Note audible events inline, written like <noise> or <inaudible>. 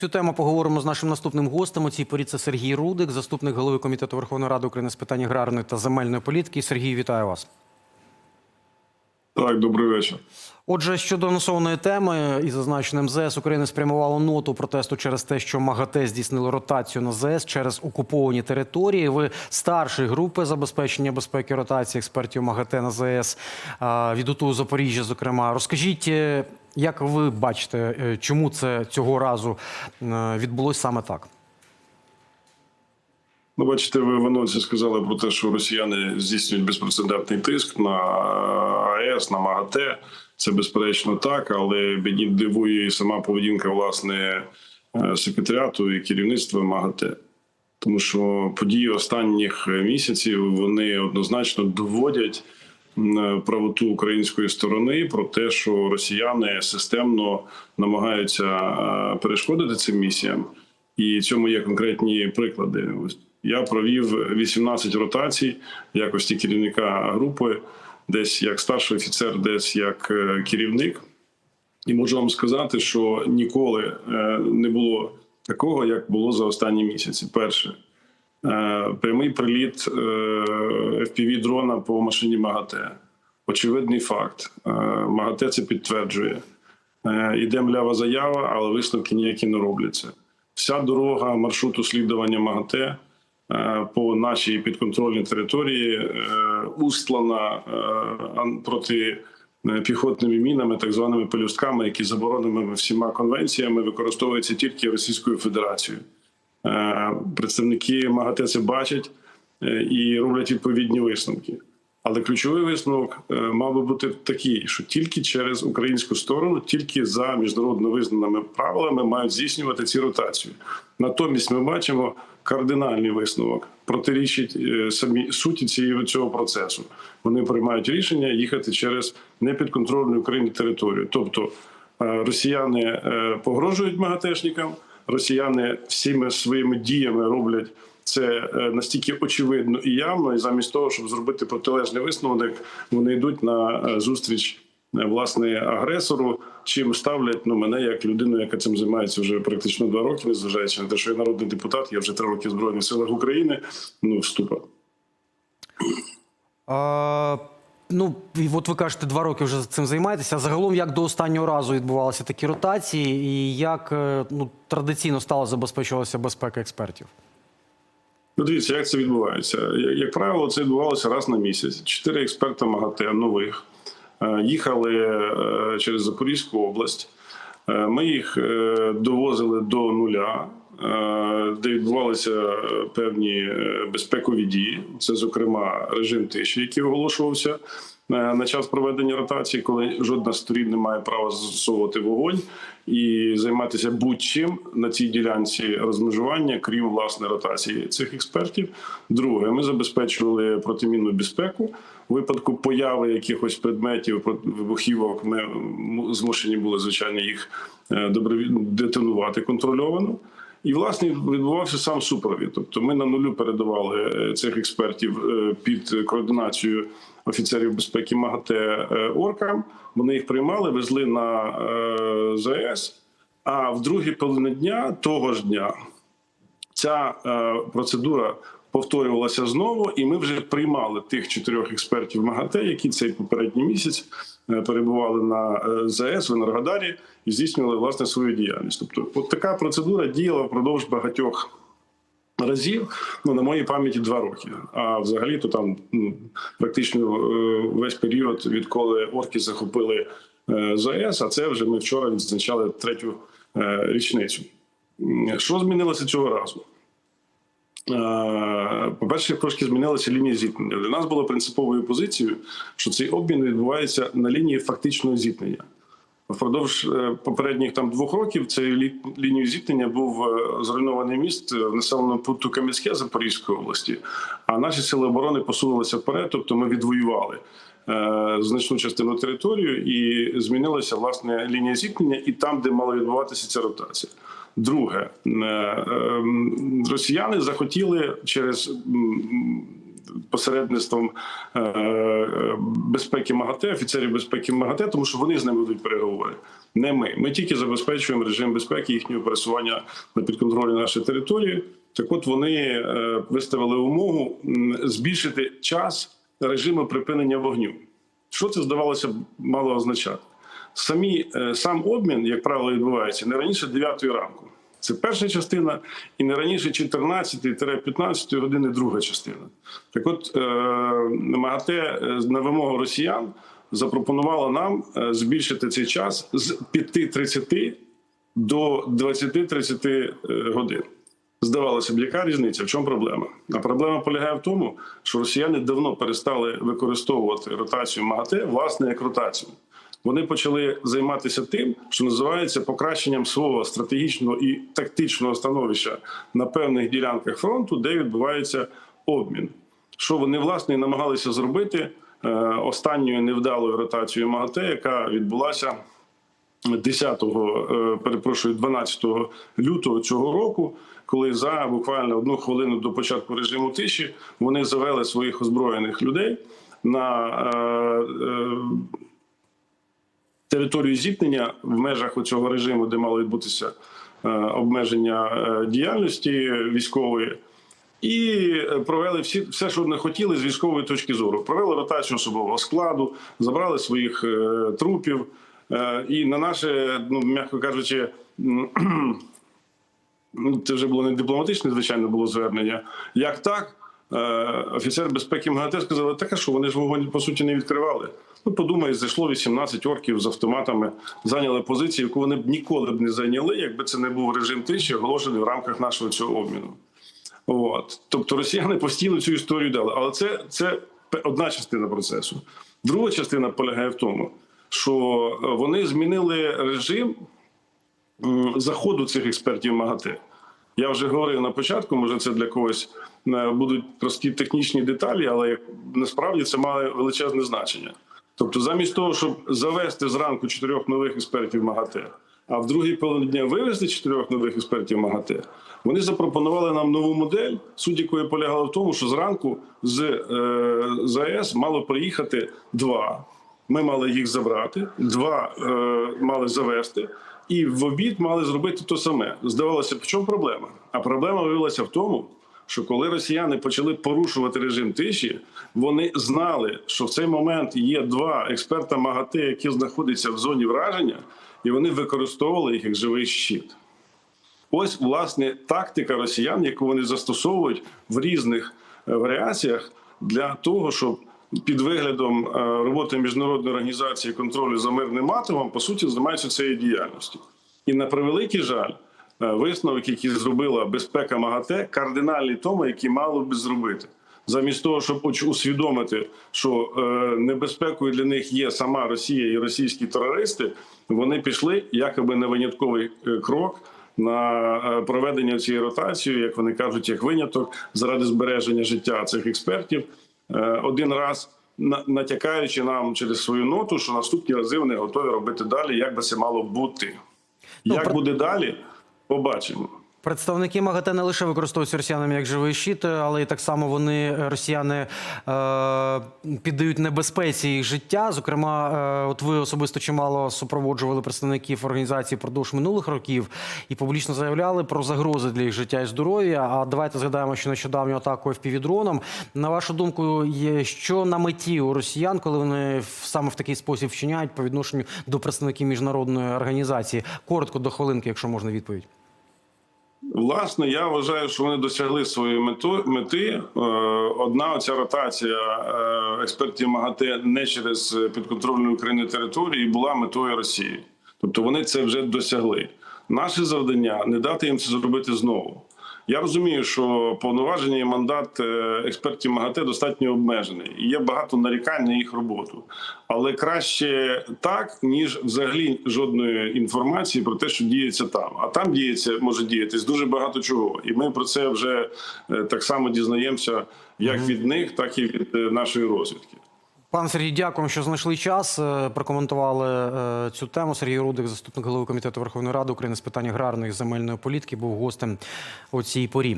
Цю тему поговоримо з нашим наступним гостем. У цій порі це Сергій Рудик, заступник голови комітету Верховної Ради України з питань аграрної та земельної політики. Сергій, вітаю вас. Так, добрий вечір. Отже, щодо анонсованої теми і зазначеним МЗС України спрямувало ноту протесту через те, що МАГАТЕ здійснили ротацію на ЗС через окуповані території. Ви старший групи забезпечення безпеки ротації експертів МАГАТЕ на ЗС від УТУ Запоріжжя. Зокрема, розкажіть, е, як ви бачите, е, чому це цього разу е, відбулось саме так? Ну, бачите, ви в анонсі сказали про те, що росіяни здійснюють безпрецедентний тиск на АЕС, на МАГАТЕ. Це безперечно так, але мені дивує і сама поведінка власне е, секретаріату і керівництва МАГАТЕ. Тому що події останніх місяців вони однозначно доводять правоту української сторони про те, що росіяни системно намагаються е, перешкодити цим місіям. І цьому є конкретні приклади. Я провів 18 ротацій якості керівника групи, десь як старший офіцер, десь як е, керівник. І можу вам сказати, що ніколи е, не було такого, як було за останні місяці. Перше, е, прямий приліт fpv дрона по машині МАГАТЕ. Очевидний факт. МАГАТЕ це підтверджує. Іде млява заява, але висновки ніякі не робляться. Вся дорога маршруту слідування МАГАТЕ по нашій підконтрольній території е, устлана е, проти е, піхотними мінами, так званими пелюстками, які забороненими всіма конвенціями використовуються тільки Російською Федерацією. Е, Представники МАГАТЕ це бачать е, і роблять відповідні висновки. Але ключовий висновок е, мав би бути такий, що тільки через українську сторону, тільки за міжнародно визнаними правилами мають здійснювати ці ротації. Натомість ми бачимо кардинальний висновок, протирічить е, самі суті цієї цього процесу. Вони приймають рішення їхати через непідконтрольну Україні територію. Тобто е, росіяни погрожують магатешникам, росіяни всіми своїми діями роблять це е, настільки очевидно і явно, і замість того, щоб зробити протилежний висновок, вони йдуть на е, зустріч е, власне агресору. Чим ставлять ну мене як людину, яка цим займається вже практично два роки, незважаючи на те, що я народний депутат, я вже три роки в збройних силах України. Ну вступа. А, ну, і от ви кажете, два роки вже цим займаєтеся. Загалом, як до останнього разу відбувалися такі ротації, і як ну, традиційно стало забезпечувалася безпека експертів? Ну, дивіться, як це відбувається. Як, правило, це відбувалося раз на місяць. Чотири експерта МАГАТЕ нових е, їхали е, через Запорізьку область. Е, Ми їх довозили до нуля, де відбувалися певні безпекові дії. Це, зокрема, режим тиші, який оголошувався на час проведення ротації, коли жодна сторін не має права застосовувати вогонь і займатися будь-чим на цій ділянці розмежування, крім власне ротації цих експертів. Друге, ми забезпечували протимінну безпеку. У випадку появи якихось предметів вибухівок, ми змушені були звичайно їх е, детонувати контрольовано. І власне відбувався сам супровід. Тобто, ми на нулю передавали е, цих експертів е, під координацією офіцерів безпеки МАГАТЕ е, оркам. Вони їх приймали, везли на е, ЗАЕС. А в другій половині дня того ж дня ця е, процедура повторювалася знову, і ми вже приймали тих чотирьох експертів МАГАТЕ, які цей попередній місяць перебували на ЗАЕС в Енергодарі і здійснювали власне свою діяльність. Тобто, от така процедура діяла впродовж багатьох. Разів, ну на моїй пам'яті два роки. А взагалі то там ну, практично е, весь період, відколи орки захопили е, ЗАЕС, а це вже ми вчора відзначали третю е, річницю. Що змінилося цього разу? Е, По-перше, трошки змінилася лінія зіткнення. Для нас було принциповою позицією, що цей обмін відбувається на лінії фактичного зіткнення. Впродовж е, попередніх там двох років цією лі- лінією зіткнення був е, зруйнований міст е, в населеному пункту Кам'янське Запорізької області. А наші сили оборони посунулися вперед, тобто ми відвоювали значну частину території і змінилася власне лінія зіткнення, і там, де мала відбуватися ця ротація. Друге, е, е, росіяни захотіли через посередництвом е, е, безпеки МАГАТЕ, офіцерів безпеки МАГАТЕ, тому що вони з ними ведуть переговори. Не ми. Ми тільки забезпечуємо режим безпеки їхнього пересування на підконтролі нашої території. Так, от вони е, виставили умову збільшити час режиму припинення вогню. Що це здавалося б мало означати? Самі сам обмін, як правило, відбувається не раніше 9 ранку. Це перша частина, і не раніше 14-15 години друга частина. Так от е, МАГАТЕ на вимогу росіян запропонувало нам е, збільшити цей час з 5.30 до 20-30 е, годин. Здавалося б, яка різниця? В чому проблема? А проблема полягає в тому, що росіяни давно перестали використовувати ротацію МАГАТЕ власне як ротацію. Вони почали займатися тим, що називається покращенням свого стратегічного і тактичного становища на певних ділянках фронту, де відбувається обмін. Що вони власне і намагалися зробити е, останньою невдалою ротацією МАГАТЕ, яка відбулася 10, е, перепрошую, 12 лютого цього року, коли за буквально одну хвилину до початку режиму тиші вони завели своїх озброєних людей на е, територію зіткнення в межах цього режиму, де мало відбутися е, обмеження е, діяльності військової. І провели всі все, що вони хотіли з військової точки зору. Провели ротацію особового складу, забрали своїх е, трупів. Е, і на наше, ну м'яко кажучи, <clears throat> ну, це вже було не дипломатичне, звичайно, було звернення. Як так? Е, Офіцер безпеки МГТ сказали, так а що вони ж вогонь по суті не відкривали. Ну, подумай, зайшло 18 орків з автоматами, зайняли позицію, яку вони б ніколи б не зайняли, якби це не був режим тиші, оголошений в рамках нашого цього обміну. От. Тобто росіяни постійно цю історію дали. Але це, це одна частина процесу. Друга частина полягає в тому, що е, вони змінили режим заходу цих експертів МАГАТЕ. Я вже говорив на початку, може це для когось е, будуть прості технічні деталі, але насправді це має величезне значення. Тобто, замість того, щоб завести зранку чотирьох нових експертів МАГАТЕ, а в другій половині дня вивезти чотирьох нових експертів МАГАТЕ, вони запропонували нам нову модель, суть якої полягала в тому, що зранку з е, ЗАЕС мало приїхати два. Ми мали їх забрати, два е, мали завести, і в обід мали зробити те саме. Здавалося, в чому проблема? А проблема виявилася в тому, що коли росіяни почали порушувати режим тиші, вони знали, що в цей момент є два експерта МАГАТЕ, які знаходяться в зоні враження, і вони використовували їх як живий щит. Ось власне тактика росіян, яку вони застосовують в різних е, варіаціях для того, щоб під виглядом е, роботи міжнародної організації контролю за мирним атомом по суті займаються цією діяльністю. І на превеликий жаль, е, висновок, який зробила безпека МАГАТЕ, кардинальний тому, який мало би зробити. Замість того, щоб усвідомити, що е, небезпекою для них є сама Росія і російські терористи, вони пішли якоби на винятковий крок на проведення цієї ротації, як вони кажуть, як виняток заради збереження життя цих експертів. Е, один раз на- натякаючи нам через свою ноту, що наступні рази вони готові робити далі, як би це мало бути. Ну, Як буде далі, побачимо. Представники МАГАТЕ не лише використовуються росіянами як живий щит, але й так само вони е, росіяни е, піддають небезпеці їх життя. Зокрема, е, от ви особисто чимало супроводжували представників організації впродовж минулих років і публічно заявляли про загрози для їх життя і здоров'я. А давайте згадаємо, що нещодавню атаку FPV-дроном. На вашу думку, є що на меті у росіян, коли вони саме в такий спосіб вчиняють по відношенню до представників міжнародної організації? Коротко до хвилинки, якщо можна відповідь. Власне, я вважаю, що вони досягли своєї мети. Е, Одна оця ротація е, експертів МАГАТЕ не через підконтрольну Україну території була метою Росії. Тобто вони це вже досягли. Наше завдання не дати їм це зробити знову. Я розумію, що повноваження і мандат е, експертів МАГАТЕ достатньо обмежений. І є багато нарікань на їх роботу. Але краще так, ніж взагалі жодної інформації про те, що діється там. А там діється, може діятись дуже багато чого. І ми про це вже е, так само дізнаємося як від них, так і від е, нашої розвідки. Пане Сергій, дякуємо, що знайшли час. е, Прокоментували е, цю тему. Сергій Рудик, заступник голови комітету Верховної Ради України з питань аграрної і земельної політики, був гостем у цій порі.